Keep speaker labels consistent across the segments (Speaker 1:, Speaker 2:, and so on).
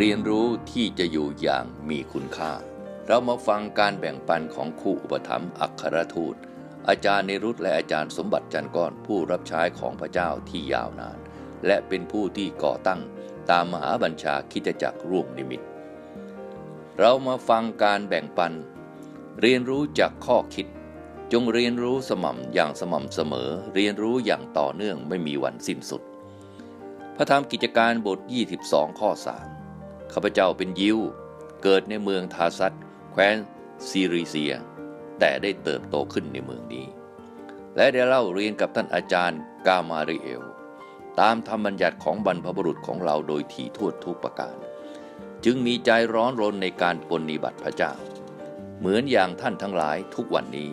Speaker 1: เรียนรู้ที่จะอยู่อย่างมีคุณค่า เรามาฟังการแบ่งปันของครูอุปถัมภ์อัครทูต อาจารย์นิรุตและอาจารย์สมบัติจันทร์ก้อนผู้รับใช้ของพระเจ้าที่ยาวนาน และเป็นผู้ที่ก่อตั้งตามมหาบัญชาคิดจักรร่วมนิมิต เรามาฟังการแบ่งปัน เรียนรู้จากข้อคิด จงเรียนรู้สม่ำอย่างสม่ำเสมอ เรียนรู้อย่างต่อเนื่องไม่มีวันสิ้นสุด พระธรรมกิจการบท 22 ข้อ 3 ข้าพเจ้าเป็นยิว เกิดในเมืองทาซัตแคว้นซีรีเซีย แต่ได้เติบโตขึ้นในเมืองนี้ และได้เล่าเรียนกับท่านอาจารย์กามาริเอล ตามธรรมบัญญัติของบรรพบุรุษของเราโดยถี่ทั่วทุกประการ จึงมีใจร้อนรนในการปฏิบัติพระเจ้า เหมือนอย่างท่านทั้งหลายทุกวันนี้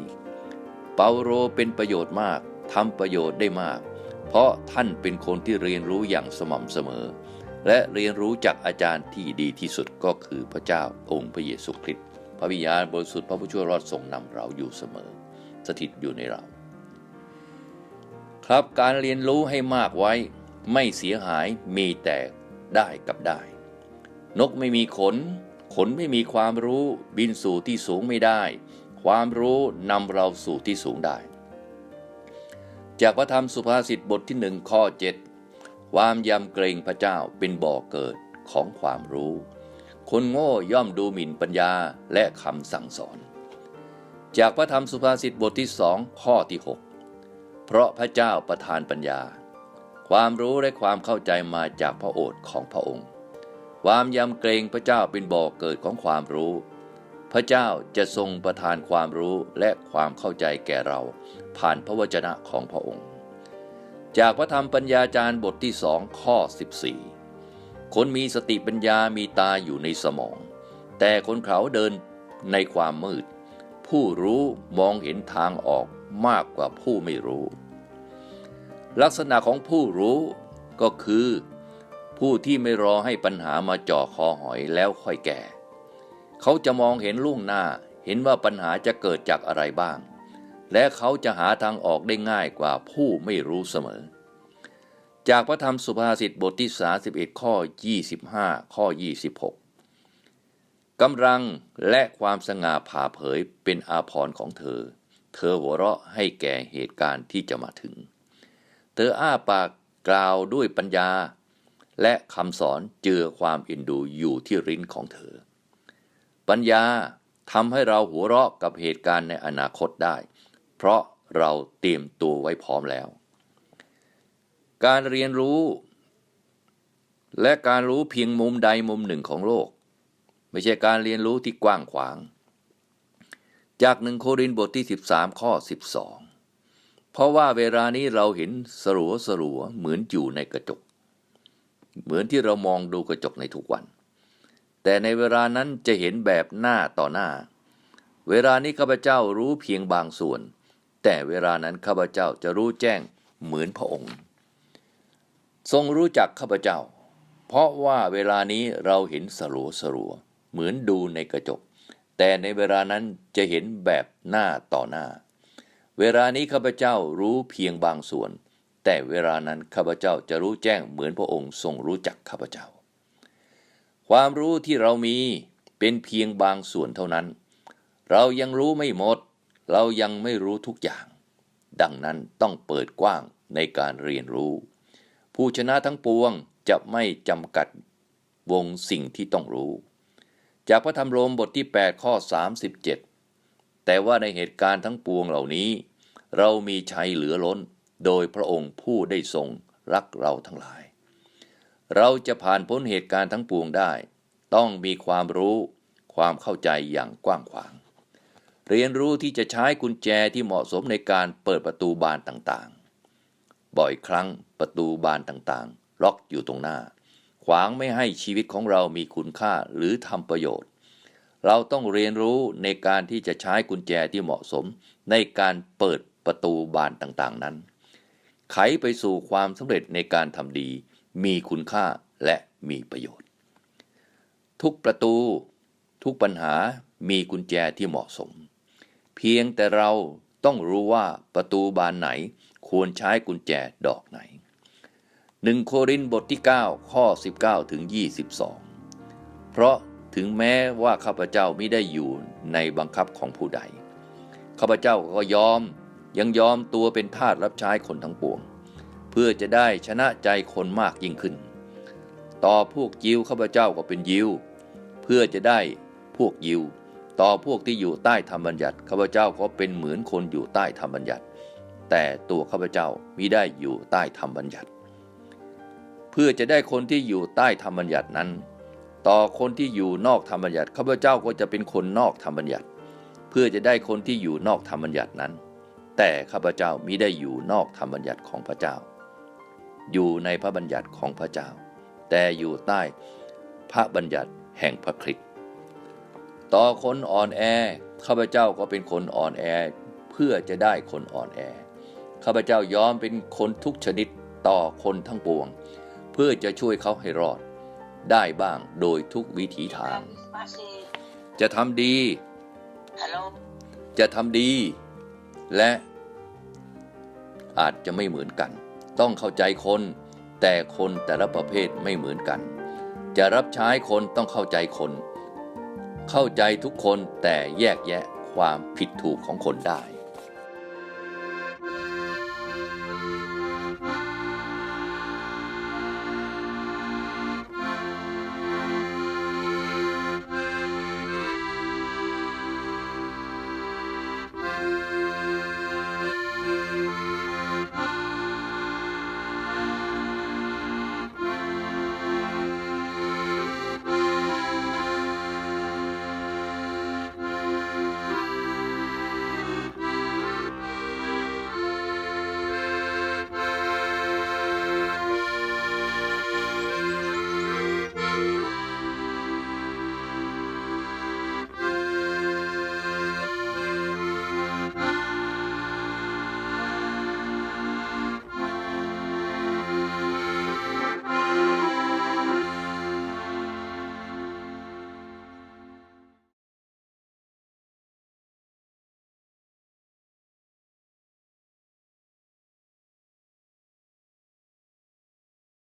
Speaker 1: เปาโลเป็นประโยชน์มากทำประโยชน์ได้มาก เพราะท่านเป็นคนที่เรียนรู้อย่างสม่ำเสมอ และเรียนรู้จากอาจารย์ที่ดีที่สุดก็คือพระเจ้าองค์พระเยซูคริสต์พระวิญญาณบริสุทธิ์พระผู้ช่วยรอดทรงนำเราอยู่เสมอ สถิตอยู่ในเรา ครับการเรียนรู้ให้มากไว้ไม่เสียหายมีแต่ได้กับได้ นกไม่มีขน ขนไม่มีความรู้บินสู่ที่สูงไม่ได้ ความรู้นำเราสู่ที่สูงได้ จากพระธรรมสุภาษิตบทที่หนึ่งข้อเจ็ด ความยำเกรงพระเจ้าเป็นบ่อเกิดของความรู้ คนโง่ย่อมดูหมิ่นปัญญาและคำสั่งสอน จากพระธรรมสุภาษิตบทที่สองข้อที่หกเพราะพระเจ้าประทานปัญญา ความรู้และความเข้าใจมาจากพระโอษฐ์ของพระองค์ ความยำเกรงพระเจ้าเป็นบ่อเกิดของความรู้ พระเจ้าจะทรงประทานความรู้และความเข้าใจแก่เรา ผ่านพระวจนะของพระองค์ จากพระธรรมปัญญาจารย์บทที่สองข้อ 14 คนมีสติปัญญามีตาอยู่ในสมอง แต่คนเขาเดินในความมืด ผู้รู้มองเห็นทางออกมากกว่าผู้ไม่รู้ ลักษณะของผู้รู้ก็คือ ผู้ที่ไม่รอให้ปัญหามาจ่อคอหอยแล้วค่อยแก่ เขาจะมองเห็นล่วงหน้าเห็นว่าปัญหาจะเกิดจากอะไรบ้าง และเขาจะหาทางออกได้ง่ายกว่าผู้ไม่รู้เสมอ จากพระธรรมสุภาษิตบทที่ 31 ข้อ 25 ข้อ 26 กำลังและความสง่าผ่าเผยเป็นอาภรณ์ของเธอ เธอหัวเราะให้แก่เหตุการณ์ที่จะมาถึง เธออ้าปากกล่าวด้วยปัญญา และคำสอนเจือความอินดูอยู่ที่ริ้นของเธอ ปัญญาทำให้เราหัวเราะกับเหตุการณ์ในอนาคตได้ เพราะเราเตรียมตัวไว้พร้อมแล้ว การเรียนรู้ และการรู้เพียงมุมใดมุมหนึ่งของโลก ไม่ใช่การเรียนรู้ที่กว้างขวาง จากหนึ่งโครินบทที่ 13 ข้อ 12 เพราะว่าเวลานี้เราเห็นสลัวสลัวเหมือนอยู่ในกระจก เหมือนที่เรามองดูกระจกในทุกวัน แต่ในเวลานั้นจะเห็นแบบหน้าต่อหน้า เวลานี้ข้าพเจ้ารู้เพียงบางส่วน แต่เวลานั้นข้าพเจ้าจะรู้แจ้งเหมือนพระองค์ ทรงรู้จักข้าพเจ้า เพราะว่าเวลานี้เราเห็นสลัวสลัวเหมือนดูในกระจก แต่ในเวลานั้นจะเห็นแบบหน้าต่อหน้า เวลานี้ข้าพเจ้ารู้เพียงบางส่วน แต่เวลานั้นข้าพเจ้าจะรู้แจ้งเหมือนพระองค์ทรงรู้จักข้าพเจ้า ความรู้ที่เรามีเป็นเพียงบางส่วนเท่านั้น เรายังรู้ไม่หมด เรายังไม่รู้ทุกอย่าง ดังนั้นต้องเปิดกว้างในการเรียนรู้ ผู้ชนะทั้งปวงจะไม่จำกัดวงสิ่งที่ต้องรู้ จากพระธรรมโรมบทที่ 8 ข้อ 37 แต่ว่าในเหตุการณ์ทั้งปวงเหล่านี้ เรามีชัยเหลือล้น โดยพระองค์ผู้ได้ทรงรักเราทั้งหลาย เราจะผ่านพ้นเหตุการณ์ทั้งปวงได้ ต้องมีความรู้ ความเข้าใจอย่างกว้างขวาง เรียนรู้ที่จะใช้กุญแจที่เหมาะสมในการเปิดประตูบานต่างๆ บ่อยครั้งประตูบานต่างๆ ล็อกอยู่ตรงหน้า ขวางไม่ให้ชีวิตของเรามีคุณค่าหรือทำประโยชน์ เราต้องเรียนรู้ในการที่จะใช้กุญแจที่เหมาะสมในการเปิดประตูบานต่างๆนั้น ไขไปสู่ความสำเร็จในการทำดี มีคุณค่าและมีประโยชน์ ทุกประตู ทุกปัญหามีกุญแจที่เหมาะสม เพียงแต่เราต้องรู้ว่าประตูบานไหนควรใช้กุญแจดอกไหนหนึ่งโครินธ์บทที่ 9 ข้อ 19 ถึง 22 เพราะถึงแม้ว่าข้าพเจ้าไม่ได้อยู่ในบังคับของผู้ใด ข้าพเจ้าก็ยอมยังยอมตัวเป็นทาสรับใช้คนทั้งปวง เพื่อจะได้ชนะใจคนมากยิ่งขึ้น ต่อพวกยิวข้าพเจ้าก็เป็นยิว เพื่อจะได้พวกยิว ต่อพวกที่อยู่ใต้ธรรมบัญญัติข้าพเจ้าก็เป็นเหมือนคนอยู่ใต้ธรรมบัญญัติ แต่ตัวข้าพเจ้ามิได้อยู่ใต้ธรรมบัญญัติ เพื่อจะได้คนที่อยู่ใต้ธรรมบัญญัตินั้น ต่อคนที่อยู่นอกธรรมบัญญัติข้าพเจ้าก็จะเป็นคนนอกธรรมบัญญัติ เพื่อจะได้คนที่อยู่นอกธรรมบัญญัตินั้น แต่ข้าพเจ้ามิได้อยู่นอกธรรมบัญญัติของพระเจ้า อยู่ในพระบัญญัติของพระเจ้า แต่อยู่ใต้พระบัญญัติแห่งพระคริสต์ ต่อคนอ่อนแอข้าพเจ้าก็เป็นคนอ่อนแอ เพื่อจะได้คนอ่อนแอข้าพเจ้ายอมเป็นคนทุกชนิดต่อคนทั้งปวง เพื่อจะช่วยเขาให้รอด ได้บ้างโดยทุกวิถีทาง
Speaker 2: Masih.
Speaker 1: จะทำดี
Speaker 2: Halo.
Speaker 1: จะทำดี และ อาจจะไม่เหมือนกัน ต้องเข้าใจคน แต่คนแต่ละประเภทไม่เหมือนกัน จะรับใช้คนต้องเข้าใจคน เข้าใจทุกคนแต่แยกแยะความผิดถูกของคนได้